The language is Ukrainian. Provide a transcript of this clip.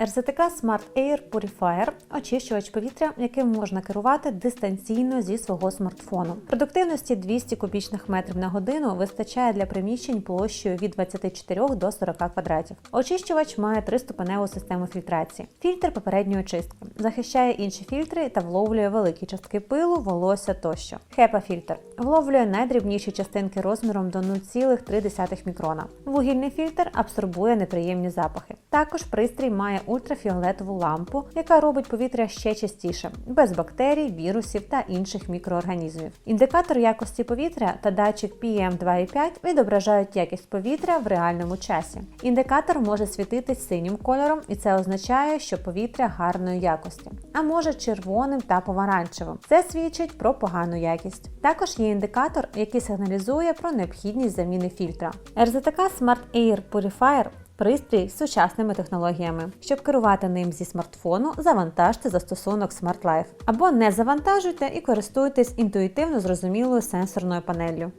RZTK Smart Air Purifier – очищувач повітря, яким можна керувати дистанційно зі свого смартфону. Продуктивності 200 кубічних метрів на годину вистачає для приміщень площею від 24 до 40 квадратів. Очищувач має триступеневу систему фільтрації. Фільтр попередньої очистки захищає інші фільтри та вловлює великі частки пилу, волосся тощо. HEPA фільтр вловлює найдрібніші частинки розміром до 0,3 мікрона. Вугільний фільтр абсорбує неприємні запахи. Також пристрій має ультрафіолетову лампу, яка робить повітря ще чистіше, без бактерій, вірусів та інших мікроорганізмів. Індикатор якості повітря та датчик PM2,5 відображають якість повітря в реальному часі. Індикатор може світитись синім кольором, і це означає, що повітря гарної якості, а може червоним та помаранчевим. Це свідчить про погану якість. Також є індикатор, який сигналізує про необхідність заміни фільтра. RZTK Smart Air Purifier Пристрій з сучасними технологіями. Щоб керувати ним зі смартфону, завантажте застосунок SmartLife. Або не завантажуйте і користуйтесь інтуїтивно зрозумілою сенсорною панеллю.